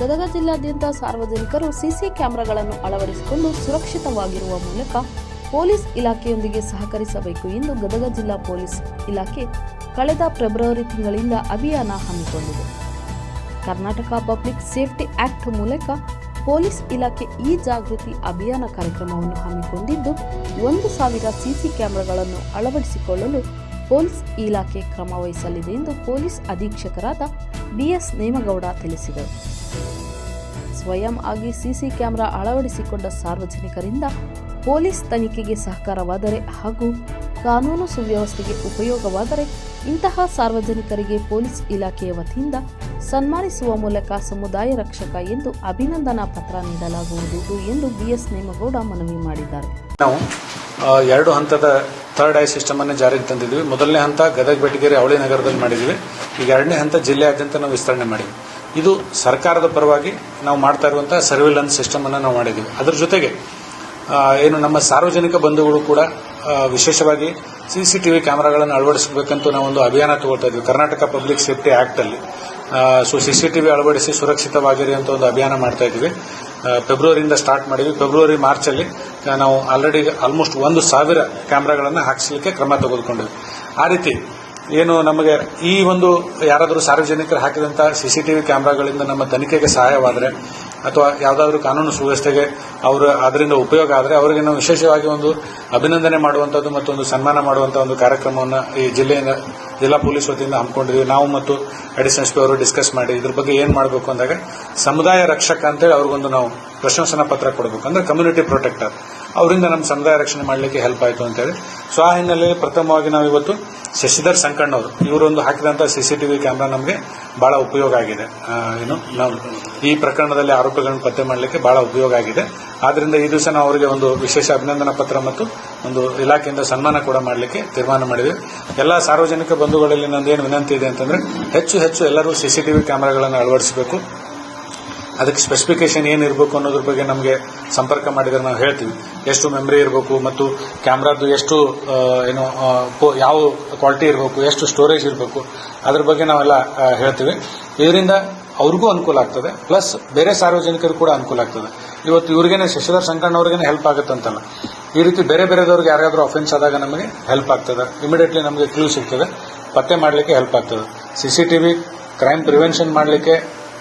ಗದಗ ಜಿಲ್ಲಾದ್ಯಂತ ಸಾರ್ವಜನಿಕರು ಸಿಸಿ ಕ್ಯಾಮೆರಾಗಳನ್ನು ಅಳವಡಿಸಿಕೊಂಡು ಸುರಕ್ಷಿತವಾಗಿರುವ ಮೂಲಕ ಪೊಲೀಸ್ ಇಲಾಖೆಯೊಂದಿಗೆ ಸಹಕರಿಸಬೇಕು ಎಂದು ಗದಗ ಜಿಲ್ಲಾ ಪೊಲೀಸ್ ಇಲಾಖೆ ಕಳೆದ ಫೆಬ್ರವರಿ ತಿಂಗಳಿಂದ ಅಭಿಯಾನ ಹಮ್ಮಿಕೊಂಡಿದೆ. ಕರ್ನಾಟಕ ಪಬ್ಲಿಕ್ ಸೇಫ್ಟಿ ಆಕ್ಟ್ ಮೂಲಕ ಪೊಲೀಸ್ ಇಲಾಖೆ ಈ ಜಾಗೃತಿ ಅಭಿಯಾನ ಕಾರ್ಯಕ್ರಮವನ್ನು ಹಮ್ಮಿಕೊಂಡಿದ್ದು, ಒಂದು ಸಾವಿರ ಸಿಸಿ ಕ್ಯಾಮೆರಾಗಳನ್ನು ಅಳವಡಿಸಿಕೊಳ್ಳಲು ಪೊಲೀಸ್ ಇಲಾಖೆ ಕ್ರಮ ವಹಿಸಲಿದೆ ಎಂದು ಪೊಲೀಸ್ ಅಧೀಕ್ಷಕರಾದ ಬಿಎಸ್ ನೇಮಗೌಡ ತಿಳಿಸಿದರು. ಸ್ವಯಂ ಆಗಿ ಸಿಸಿ ಕ್ಯಾಮೆರಾ ಅಳವಡಿಸಿಕೊಂಡ ಸಾರ್ವಜನಿಕರಿಂದ ಪೊಲೀಸ್ ತನಿಖೆಗೆ ಸಹಕಾರವಾದರೆ ಹಾಗೂ ಕಾನೂನು ಸುವ್ಯವಸ್ಥೆಗೆ ಉಪಯೋಗವಾದರೆ ಇಂತಹ ಸಾರ್ವಜನಿಕರಿಗೆ ಪೊಲೀಸ್ ಇಲಾಖೆಯ ವತಿಯಿಂದ ಸನ್ಮಾನಿಸುವ ಮೂಲಕ ಸಮುದಾಯ ರಕ್ಷಕ ಎಂದು ಅಭಿನಂದನಾ ಪತ್ರ ನೀಡಲಾಗುವುದು ಎಂದು ಬಿಎಸ್ ನೇಮಗೌಡ ಮನವಿ ಮಾಡಿದ್ದಾರೆ. ನಾವು ಎರಡು ಹಂತದ ಥರ್ಡ್ ಐ ಸಿಸ್ಟಮ್ ಅನ್ನು ಜಾರಿಗೆ ತಂದಿದ್ವಿ ಮೊದಲನೇ ಹಂತ ಗದಗ ಬೆಟಗೇರಿ ಅವಳಿ ನಗರದಲ್ಲಿ ಮಾಡಿದ್ವಿ ಈಗ ಎರಡನೇ ಹಂತ ಜಿಲ್ಲೆಯಾದ್ಯಂತ ನಾವು ವಿಸ್ತರಣೆ ಮಾಡಿದ್ವಿ ಇದು ಸರ್ಕಾರದ ಪರವಾಗಿ ನಾವು ಮಾಡ್ತಾ ಸರ್ವಿಲೆನ್ಸ್ ಸಿಸ್ಟಮ್ ಅನ್ನು ನಾವು ಮಾಡಿದ್ದೀವಿ. ಅದರ ಜೊತೆಗೆ ಏನು ನಮ್ಮ ಸಾರ್ವಜನಿಕ ಬಂಧುಗಳು ಕೂಡ ವಿಶೇಷವಾಗಿ ಸಿಸಿಟಿವಿ ಕ್ಯಾಮೆರಾಗಳನ್ನು ಅಳವಡಿಸಬೇಕಂತ ನಾವು ಒಂದು ಅಭಿಯಾನ ತಗೊಳ್ತಾ ಇದ್ವಿ. ಕರ್ನಾಟಕ ಪಬ್ಲಿಕ್ ಸೇಫ್ಟಿ ಆಕ್ಟ್ ಅಲ್ಲಿ. ಸೊ ಸಿಸಿಟಿವಿ ಅಳವಡಿಸಿ ಸುರಕ್ಷಿತವಾಗಿರಿ ಅಂತ ಒಂದು ಅಭಿಯಾನ ಮಾಡ್ತಾ ಇದ್ವಿ. ಫೆಬ್ರವರಿಯಿಂದ ಸ್ಟಾರ್ಟ್ ಮಾಡಿದ್ವಿ. ಫೆಬ್ರವರಿ ಮಾರ್ಚ್ ಅಲ್ಲಿ ನಾವು ಆಲ್ರೆಡಿ ಆಲ್ಮೋಸ್ಟ್ ಒಂದು ಸಾವಿರ ಕ್ಯಾಮೆರಾಗಳನ್ನು ಹಾಕಿಸಲಿಕ್ಕೆ ಕ್ರಮ ತೆಗೆದುಕೊಂಡಿದ್ವಿ. ಆ ರೀತಿ ಏನು ನಮಗೆ ಈ ಒಂದು ಯಾರಾದರೂ ಸಾರ್ವಜನಿಕರು ಹಾಕಿದಂತಹ ಸಿಸಿಟಿವಿ ಕ್ಯಾಮೆರಾಗಳಿಂದ ನಮ್ಮ ತನಿಖೆಗೆ ಸಹಾಯವಾದರೆ ಅಥವಾ ಯಾವುದಾದ್ರೂ ಕಾನೂನು ಸುವ್ಯವಸ್ಥೆಗೆ ಅವರು ಅದರಿಂದ ಉಪಯೋಗ ಆದರೆ ಅವರಿಗೆ ನಾವು ವಿಶೇಷವಾಗಿ ಒಂದು ಅಭಿನಂದನೆ ಮಾಡುವಂಥದ್ದು ಮತ್ತು ಒಂದು ಸನ್ಮಾನ ಮಾಡುವಂತಹ ಒಂದು ಕಾರ್ಯಕ್ರಮವನ್ನು ಈ ಜಿಲ್ಲೆಯಿಂದ ಜಿಲ್ಲಾ ಪೊಲೀಸ್ ವತಿಯಿಂದ ಹಮ್ಮಿಕೊಂಡಿದ್ವಿ ನಾವು ಮತ್ತು ಅಡಿಷನಲ್ ಅವರು ಡಿಸ್ಕಸ್ ಮಾಡಿ ಇದ್ರ ಬಗ್ಗೆ ಏನ್ ಮಾಡಬೇಕು ಅಂದಾಗ ಸಮುದಾಯ ರಕ್ಷಕ ಅಂತೇಳಿ ಅವ್ರಿಗೊಂದು ನಾವು ಪ್ರಶಂಸನಾ ಪತ್ರ ಕೊಡಬೇಕು. ಅಂದ್ರೆ ಕಮ್ಯುನಿಟಿ ಪ್ರೊಟೆಕ್ಟರ್ ಅವರಿಂದ ನಮ್ಮ ಸಮುದಾಯ ರಕ್ಷಣೆ ಮಾಡಲಿಕ್ಕೆ ಹೆಲ್ಪ್ ಆಯಿತು ಅಂತೇಳಿ. ಸೊ ಆ ಹಿನ್ನೆಲೆಯಲ್ಲಿ ಪ್ರಥಮವಾಗಿ ನಾವು ಇವತ್ತು ಶಶಿಧರ್ ಸಂಕಣ್ಣವರು ಇವರೊಂದು ಹಾಕಿದಂತಹ ಸಿಸಿಟಿವಿ ಕ್ಯಾಮೆರಾ ನಮಗೆ ಬಹಳ ಉಪಯೋಗ ಆಗಿದೆ. ಏನು, ನಾವು ಈ ಪ್ರಕರಣದಲ್ಲಿ ಆರೋಪಿಗಳನ್ನು ಪತ್ತೆ ಮಾಡಲಿಕ್ಕೆ ಬಹಳ ಉಪಯೋಗ ಆಗಿದೆ. ಆದ್ದರಿಂದ ಈ ದಿವಸ ನಾವು ಅವರಿಗೆ ಒಂದು ವಿಶೇಷ ಅಭಿನಂದನಾ ಪತ್ರ ಮತ್ತು ಒಂದು ಇಲಾಖೆಯಿಂದ ಸನ್ಮಾನ ಕೂಡ ಮಾಡಲಿಕ್ಕೆ ತೀರ್ಮಾನ ಮಾಡಿದೆ ಎಲ್ಲ ಸಾರ್ವಜನಿಕ ಬಂಧುಗಳಲ್ಲಿ ನಂದೇನು ವಿನಂತಿ ಇದೆ ಅಂತಂದ್ರೆ, ಹೆಚ್ಚು ಹೆಚ್ಚು ಎಲ್ಲರೂ ಸಿಸಿಟಿವಿ ಕ್ಯಾಮೆರಾಗಳನ್ನು ಅಳವಡಿಸಬೇಕು. ಅದಕ್ಕೆ ಸ್ಪೆಸಿಫಿಕೇಶನ್ ಏನಿರಬೇಕು ಅನ್ನೋದ್ರ ಬಗ್ಗೆ ನಮಗೆ ಸಂಪರ್ಕ ಮಾಡಿದ್ರೆ ನಾವು ಹೇಳ್ತೀವಿ. ಎಷ್ಟು ಮೆಮರಿ ಇರಬೇಕು ಮತ್ತು ಕ್ಯಾಮ್ರಾದ್ದು ಎಷ್ಟು ಏನು ಯಾವ ಕ್ವಾಲಿಟಿ ಇರಬೇಕು, ಎಷ್ಟು ಸ್ಟೋರೇಜ್ ಇರಬೇಕು, ಅದ್ರ ಬಗ್ಗೆ ನಾವೆಲ್ಲ ಹೇಳ್ತೀವಿ. ಇದರಿಂದ ಅವ್ರಿಗೂ ಅನುಕೂಲ ಆಗ್ತದೆ. ಪ್ಲಸ್ ಬೇರೆ ಸಾರ್ವಜನಿಕರು ಕೂಡ ಅನುಕೂಲ ಆಗ್ತದೆ. ಇವತ್ತು ಇವ್ರಿಗೇನೆ ಶಶಿಧರ್ ಸಂಕಣ್ಣ ಅವ್ರಿಗೇನೆ ಹೆಲ್ಪ್ ಆಗುತ್ತಂತಲ್ಲ. ಈ ರೀತಿ ಬೇರೆ ಬೇರೆದವ್ರಿಗೆ ಯಾರಾದರೂ ಅಫೆನ್ಸ್ ಆದಾಗ ನಮಗೆ ಹೆಲ್ಪ್ ಆಗ್ತದೆ. ಇಮಿಡಿಯೇಟ್ಲಿ ನಮಗೆ ಕ್ಲೂ ಸಿಗ್ತದೆ. ಪತ್ತೆ ಮಾಡಲಿಕ್ಕೆ ಹೆಲ್ಪ್ ಆಗ್ತದೆ. ಸಿಸಿಟಿವಿ ಕ್ರೈಮ್ ಪ್ರಿವೆನ್ಷನ್ ಮಾಡಲಿಕ್ಕೆ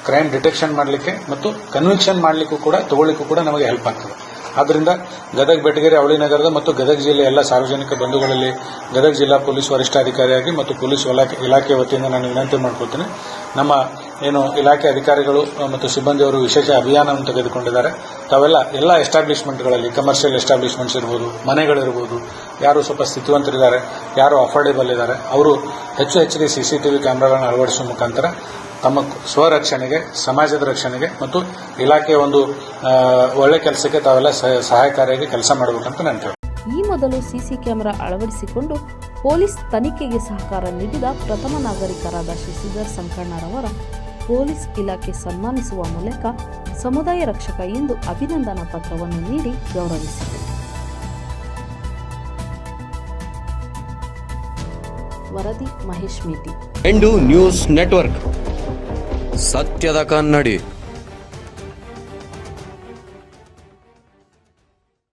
ಕ್ರೈಮ್ ಡಿಟೆಕ್ಷನ್ ಮಾಡಲಿಕ್ಕೆ ಮತ್ತು ಕನ್ವಿಕ್ಷನ್ ಮಾಡಲಿಕ್ಕೂ ಕೂಡ, ತಗೊಳ್ಳಿಕ್ಕೂ ಕೂಡ ನಮಗೆ ಹೆಲ್ಪ್ ಆಗ್ತದೆ. ಆದ್ದರಿಂದ ಗದಗ ಬೆಟಗೇರಿ, ಅವಳಿ ನಗರದ ಮತ್ತು ಗದಗ ಜಿಲ್ಲೆಯ ಎಲ್ಲ ಸಾರ್ವಜನಿಕ ಬಂಧುಗಳಲ್ಲಿ ಗದಗ ಜಿಲ್ಲಾ ಪೊಲೀಸ್ ವರಿಷ್ಠಾಧಿಕಾರಿಯಾಗಿ ಮತ್ತು ಪೊಲೀಸ್ ಇಲಾಖೆ ವತಿಯಿಂದ ನಾನು ವಿನಂತಿ ಮಾಡ್ಕೊಳ್ತೀನಿ. ನಮ್ಮ ಏನು ಇಲಾಖೆ ಅಧಿಕಾರಿಗಳು ಮತ್ತು ಸಿಬ್ಬಂದಿಯವರು ವಿಶೇಷ ಅಭಿಯಾನವನ್ನು ತೆಗೆದುಕೊಂಡಿದ್ದಾರೆ. ತಾವೆಲ್ಲ ಎಲ್ಲ ಎಸ್ಟಾಬ್ಲಿಷ್ಮೆಂಟ್ಗಳಲ್ಲಿ ಕಮರ್ಷಿಯಲ್ ಎಸ್ಟಾಬ್ಲಿಷ್ಮೆಂಟ್ಸ್ ಇರ್ಬೋದು, ಮನೆಗಳಿರ್ಬೋದು, ಯಾರು ಸ್ವಲ್ಪ ಸ್ಥಿತಿವಂತರಿದ್ದಾರೆ, ಯಾರು ಅಫೋರ್ಡೆಬಲ್ ಇದ್ದಾರೆ, ಅವರು ಹೆಚ್ಚು ಹೆಚ್ಚಿಗೆ ಸಿಸಿಟಿವಿ ಕ್ಯಾಮೆರಾಗಳನ್ನು ಅಳವಡಿಸುವ ಮುಖಾಂತರ ತಮ್ಮ ಸ್ವರಕ್ಷಣೆಗೆ ಸಮಾಜದ ರಕ್ಷಣೆಗೆ ಮತ್ತು ಇಲಾಖೆಯ ಒಂದು ಒಳ್ಳೆ ಕೆಲಸಕ್ಕೆ ತಾವೆಲ್ಲ ಸಹ- ಸಹಾಯಕಾರಿಯಾಗಿ ಕೆಲಸ ಮಾಡಬೇಕಂತ ನಾನು ಕೇಳ್ತೀನಿ ಈ ಮೊದಲು ಸಿಸಿ ಕ್ಯಾಮೆರಾ ಅಳವಡಿಸಿಕೊಂಡು ಪೊಲೀಸ್ ತನಿಖೆಗೆ ಸಹಕಾರ ನೀಡಿದ ಪ್ರಥಮ ನಾಗರಿಕರಾದ ಶಶಿಧರ್ ಸಂಕಣ್ಣರವರ ಪೊಲೀಸ್ ಇಲಾಖೆ ಸನ್ಮಾನಿಸುವ ಮೂಲಕ ಸಮುದಾಯ ರಕ್ಷಕ ಎಂದು ಅಭಿನಂದನಾ ಪತ್ರವನ್ನು ನೀಡಿ ಗೌರವಿಸಿತು ವರದಿ ಮಹೇಶ್ ಮೇಟಿ ಎಂಡು ನ್ಯೂಸ್ ನೆಟ್ವರ್ಕ್ ಸತ್ಯದ ಕನ್ನಡಿ.